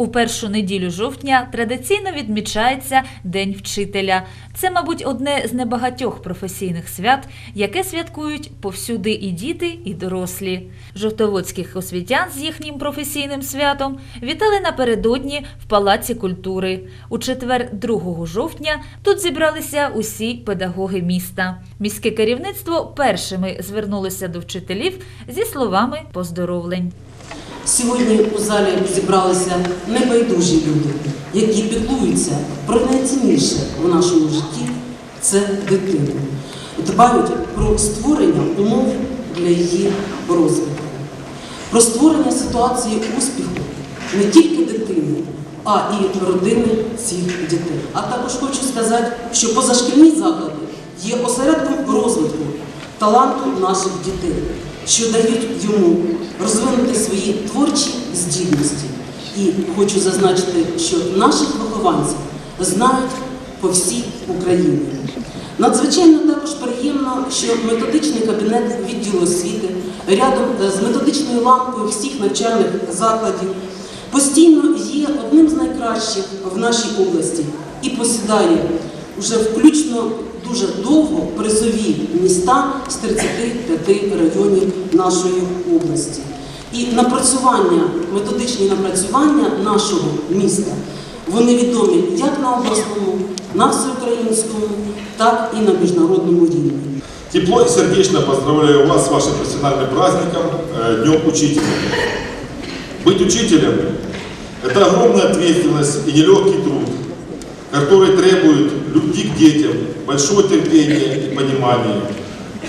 У першу неділю жовтня традиційно відмічається День вчителя. Це, мабуть, одне з небагатьох професійних свят, яке святкують повсюди і діти, і дорослі. Жовтоводських освітян з їхнім професійним святом вітали напередодні в Палаці культури. У четвер, 2 жовтня, тут зібралися усі педагоги міста. Міське керівництво першими звернулося до вчителів зі словами поздоровлень. Сьогодні у залі зібралися небайдужі люди, які піклуються про найцінніше в нашому житті це дитину. Дбають про створення умов для її розвитку, про створення ситуації успіху не тільки дитини, а і родини цих дітей. А також хочу сказати, що позашкільні заклади є осередком розвитку таланту наших дітей, що дають йому розвинути свої творчі здібності. І хочу зазначити, що наших вихованців знають по всій Україні. Надзвичайно також приємно, що методичний кабінет відділу освіти рядом з методичною лампою всіх навчальних закладів постійно є одним з найкращих в нашій області і посідає вже включно дуже довго призові міста з 35 районів нашої області. І напрацювання, методичні напрацювання нашого міста, вони відомі як на обласному, на всеукраїнському, так і на міжнародному рівні. Тепло и сердечно поздравляю вас с вашим профессиональным праздником, э, Днем Учителя. Быть учителем – это огромная ответственность и нелегкий труд, который требует любви к детям, большого терпения и понимания,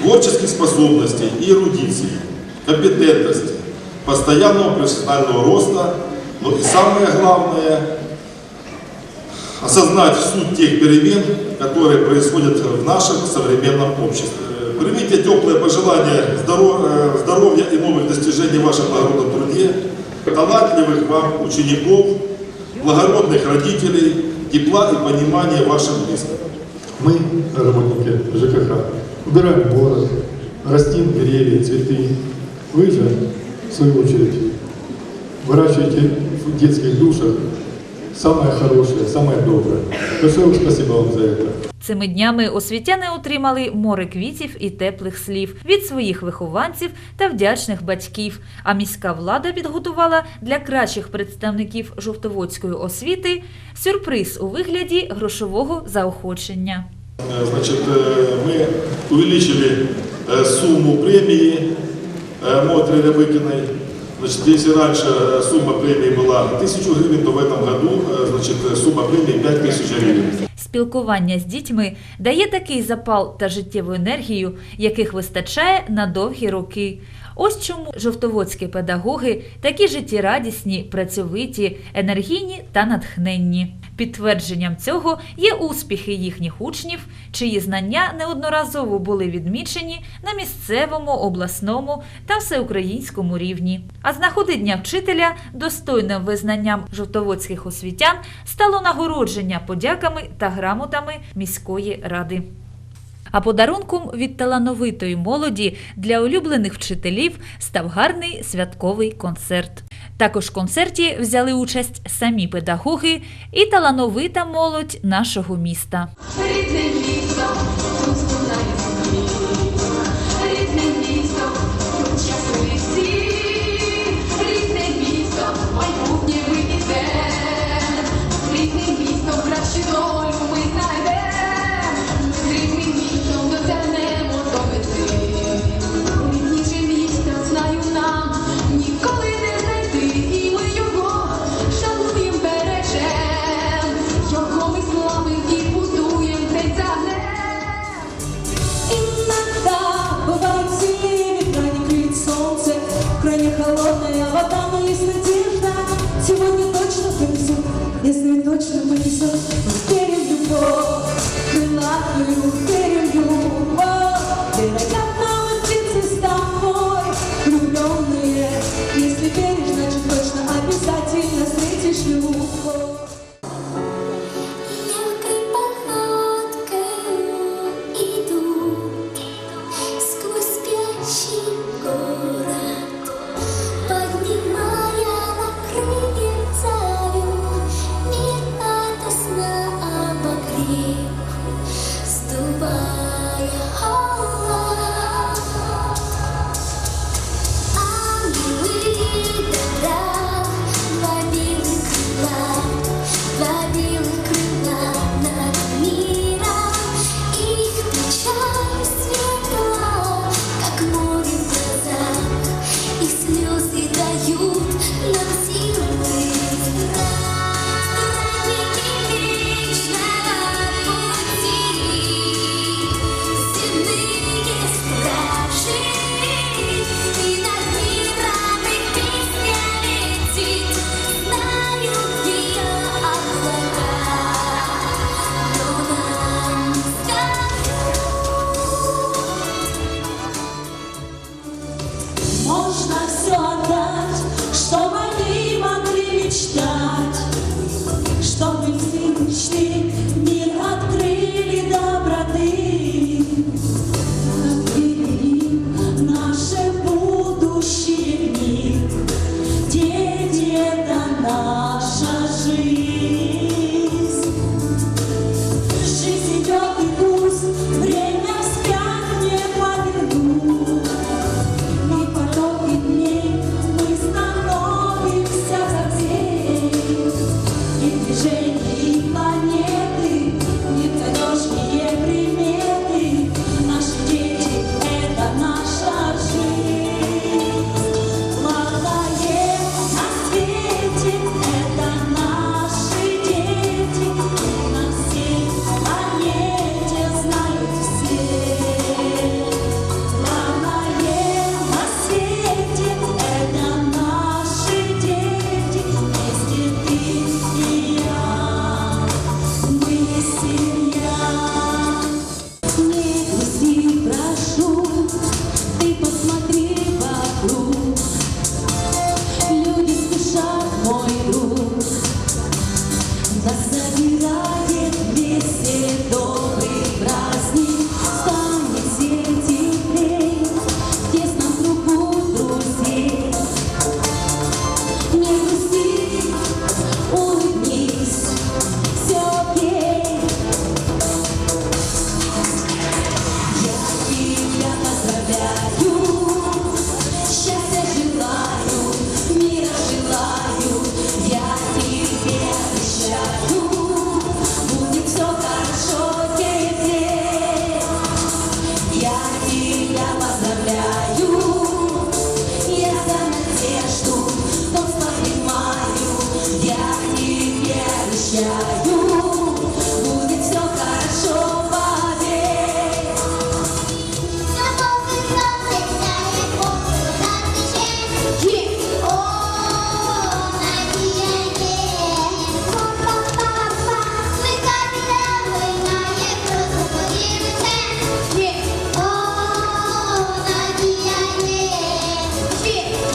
творческих способностей и эрудиции, компетентности, постоянного профессионального роста, но и самое главное – осознать суть тех перемен, которые происходят в нашем современном обществе. Примите теплые пожелания здоро- э, здоровья и новых достижений в вашем благородном труде, талантливых вам учеников, благородных родителей, тепла и понимания вашим близким. Мы, работники ЖКХ, убираем город, растим деревья, цветы. Вы же, в свою очередь, выращиваете в детских душах самое хорошее, самое доброе. Большое спасибо вам за это. Цими днями освітяни отримали море квітів і теплих слів від своїх вихованців та вдячних батьків. А міська влада підготувала для кращих представників жовтоводської освіти сюрприз у вигляді грошового заохочення. Э, Значит, э, мы увеличили э, сумму премии э, Мотре Рябыкиной. Значит, если раньше э, сумма премии была 1000 гривен, то в этом году э, значит, э, сумма премии 5000 гривен. Спілкування з дітьми дає такий запал та життєву енергію, яких вистачає на довгі роки. Ось чому жовтоводські педагоги такі життєрадісні, працьовиті, енергійні та натхненні. Підтвердженням цього є успіхи їхніх учнів, чиї знання неодноразово були відмічені на місцевому, обласному та всеукраїнському рівні. А з нагоди Дня вчителя достойним визнанням жовтоводських освітян стало нагородження подяками та грамотами міської ради. А подарунком від талановитої молоді для улюблених вчителів став гарний святковий концерт. Також в концерті взяли участь самі педагоги і талановита молодь нашого міста. Рідне місто, есть надежда. Сегодня точно повезет, если точно повезет. Let's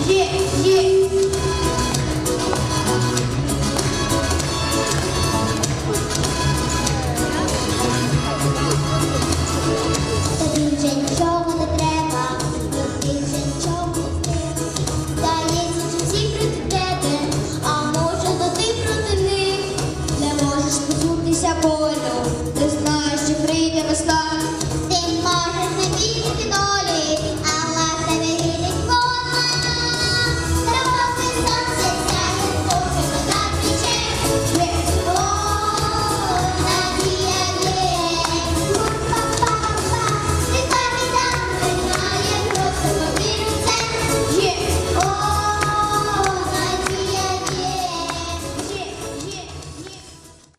一一